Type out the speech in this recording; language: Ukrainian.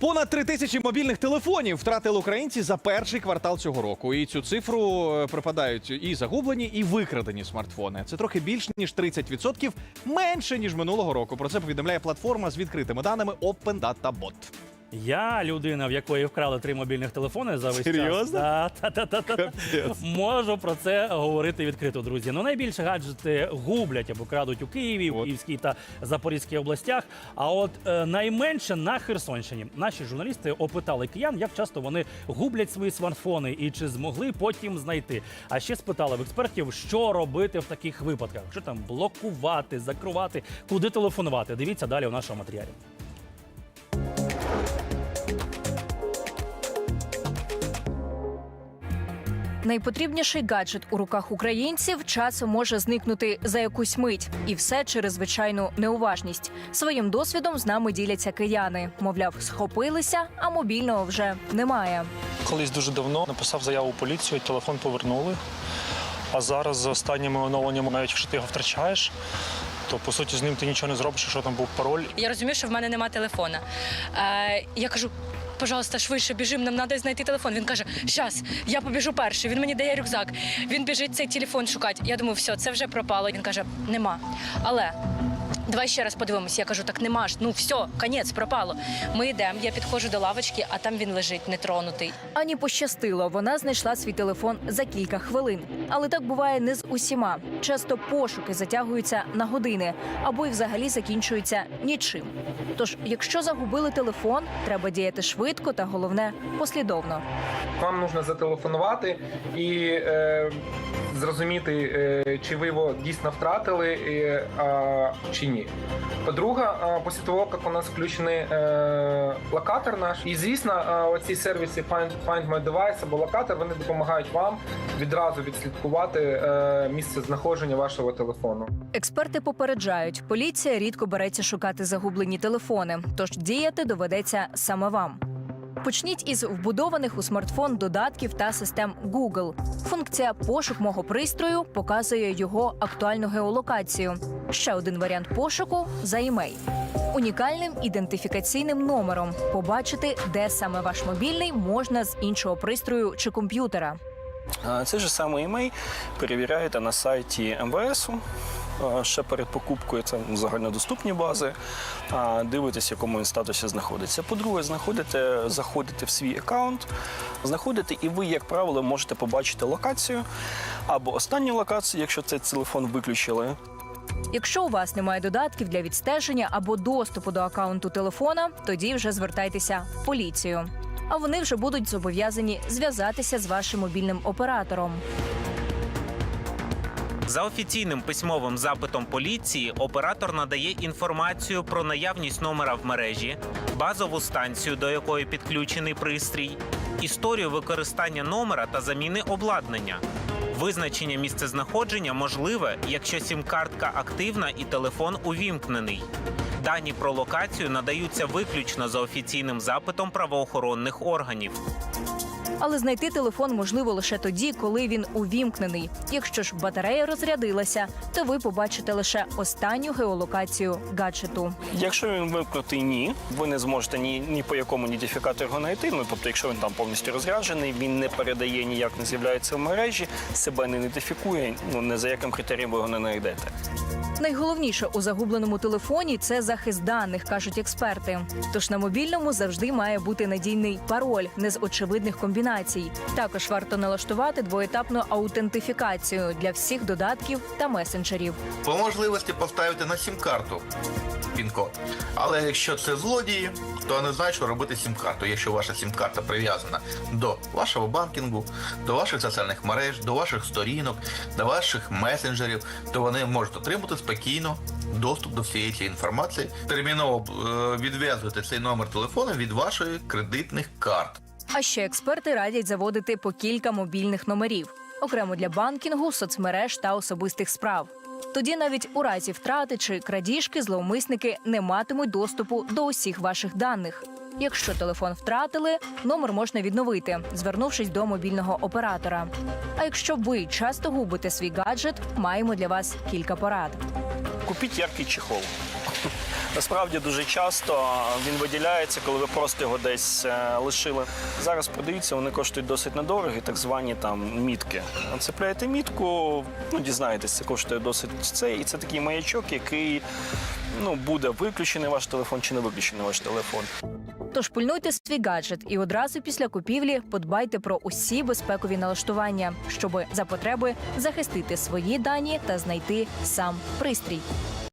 Понад три тисячі мобільних телефонів втратили українці за перший квартал цього року. І цю цифру е, припадають і загублені, і викрадені смартфони. Це трохи більш ніж 30% менше ніж минулого року. Про це повідомляє платформа з відкритими даними Open. Я людина, в якої вкрали три мобільних телефони за весь Серйозно? час. Та. Можу про це говорити відкрито, друзі. Ну найбільше гаджети гублять або крадуть у Києві, От. Київській та Запорізькій областях. А от е, найменше на Херсонщині. Наші журналісти опитали киян, як часто вони гублять свої смартфони і чи змогли потім знайти. А ще спитали в експертів, що робити в таких випадках: що там блокувати, закривати, куди телефонувати. Дивіться далі у нашому матеріалі. Найпотрібніший гаджет у руках українців часом може зникнути за якусь мить, і все через звичайну неуважність. Своїм досвідом з нами діляться кияни. Мовляв, схопилися, а мобільного вже немає. Колись дуже давно написав заяву у поліцію, телефон повернули. А зараз з останніми оновленнями, навіть якщо ти його втрачаєш, то по суті з ним ти нічого не зробиш, якщо там був пароль. Я розумію, що в мене немає телефона. Е, я кажу. Пожалуйста, швидше біжим, нам треба знайти телефон. Він каже: Щас, я побіжу перший. Він мені дає рюкзак. Він біжить цей телефон шукати. Я думаю, все, це вже пропало. Він каже, нема. Але давай ще раз подивимось. Я кажу, так нема ж. Ну все, конець, пропало. Ми йдемо. Я підходжу до лавочки, а там він лежить нетронутий. Ані пощастило, вона знайшла свій телефон за кілька хвилин. Але так буває не з усіма. Часто пошуки затягуються на години або й взагалі закінчуються нічим. Тож, якщо загубили телефон, треба діяти швидко та головне послідовно. Вам потрібно зателефонувати і е, зрозуміти, е, чи ви його дійсно втратили е, а, чи ні. По-друге, а, після того, як у нас включений е, локатор наш, і звісно, оці сервіси Find, Find My Device або локатор вони допомагають вам відразу відслідкувати е, місце знаходження вашого телефону. Експерти попереджають, поліція рідко береться шукати загублені телефони, тож діяти доведеться саме вам. Почніть із вбудованих у смартфон додатків та систем Google. Функція пошук мого пристрою показує його актуальну геолокацію. Ще один варіант пошуку за імей. Унікальним ідентифікаційним номером побачити, де саме ваш мобільний можна з іншого пристрою чи комп'ютера. Цей же самий імей перевіряєте на сайті МВС. Ще перед покупкою це загальнодоступні бази. Дивитесь, в якому він статусі знаходиться. По-друге, знаходите, заходите в свій аккаунт, знаходите, і ви, як правило, можете побачити локацію або останню локацію, якщо цей телефон виключили. Якщо у вас немає додатків для відстеження або доступу до акаунту телефона, тоді вже звертайтеся в поліцію. А вони вже будуть зобов'язані зв'язатися з вашим мобільним оператором. За офіційним письмовим запитом поліції оператор надає інформацію про наявність номера в мережі, базову станцію, до якої підключений пристрій, історію використання номера та заміни обладнання. Визначення місцезнаходження можливе, якщо сім-картка активна і телефон увімкнений. Дані про локацію надаються виключно за офіційним запитом правоохоронних органів. Але знайти телефон можливо лише тоді, коли він увімкнений. Якщо ж батарея розрядилася, то ви побачите лише останню геолокацію гаджету. Якщо він вимкнутий ні, ви не зможете ні, ні по якому ідентифікатору його знайти. Ну тобто, якщо він там повністю розряджений, він не передає ніяк, не з'являється в мережі, себе не ідентифікує. Ну не за яким критерієм ви його не знайдете. Найголовніше у загубленому телефоні це захист даних, кажуть експерти. Тож на мобільному завжди має бути надійний пароль, не з очевидних комбінацій. Також варто налаштувати двоетапну аутентифікацію для всіх додатків та месенджерів. по можливості поставити на сім-карту пін-код. Але якщо це злодії, то не знають, що робити сім-карту. Якщо ваша сім-карта прив'язана до вашого банкінгу, до ваших соціальних мереж, до ваших сторінок, до ваших месенджерів, то вони можуть отримати спокійно доступ до всієї цієї інформації. Терміново е, відв'язуйте цей номер телефону від вашої кредитних карт. А ще експерти радять заводити по кілька мобільних номерів, окремо для банкінгу, соцмереж та особистих справ. Тоді навіть у разі втрати чи крадіжки зловмисники не матимуть доступу до усіх ваших даних. Якщо телефон втратили, номер можна відновити, звернувшись до мобільного оператора. А якщо ви часто губите свій гаджет, маємо для вас кілька порад. Купіть яркий чехол. Насправді дуже часто він виділяється, коли ви просто його десь е, лишили. Зараз продаються, вони коштують досить недорого, так звані там мітки. Цепляєте мітку, ну дізнаєтесь, це коштує досить це, і це такий маячок, який ну буде виключений ваш телефон чи не виключений ваш телефон. Тож пильнуйте свій гаджет і одразу після купівлі подбайте про усі безпекові налаштування, щоб за потреби захистити свої дані та знайти сам пристрій.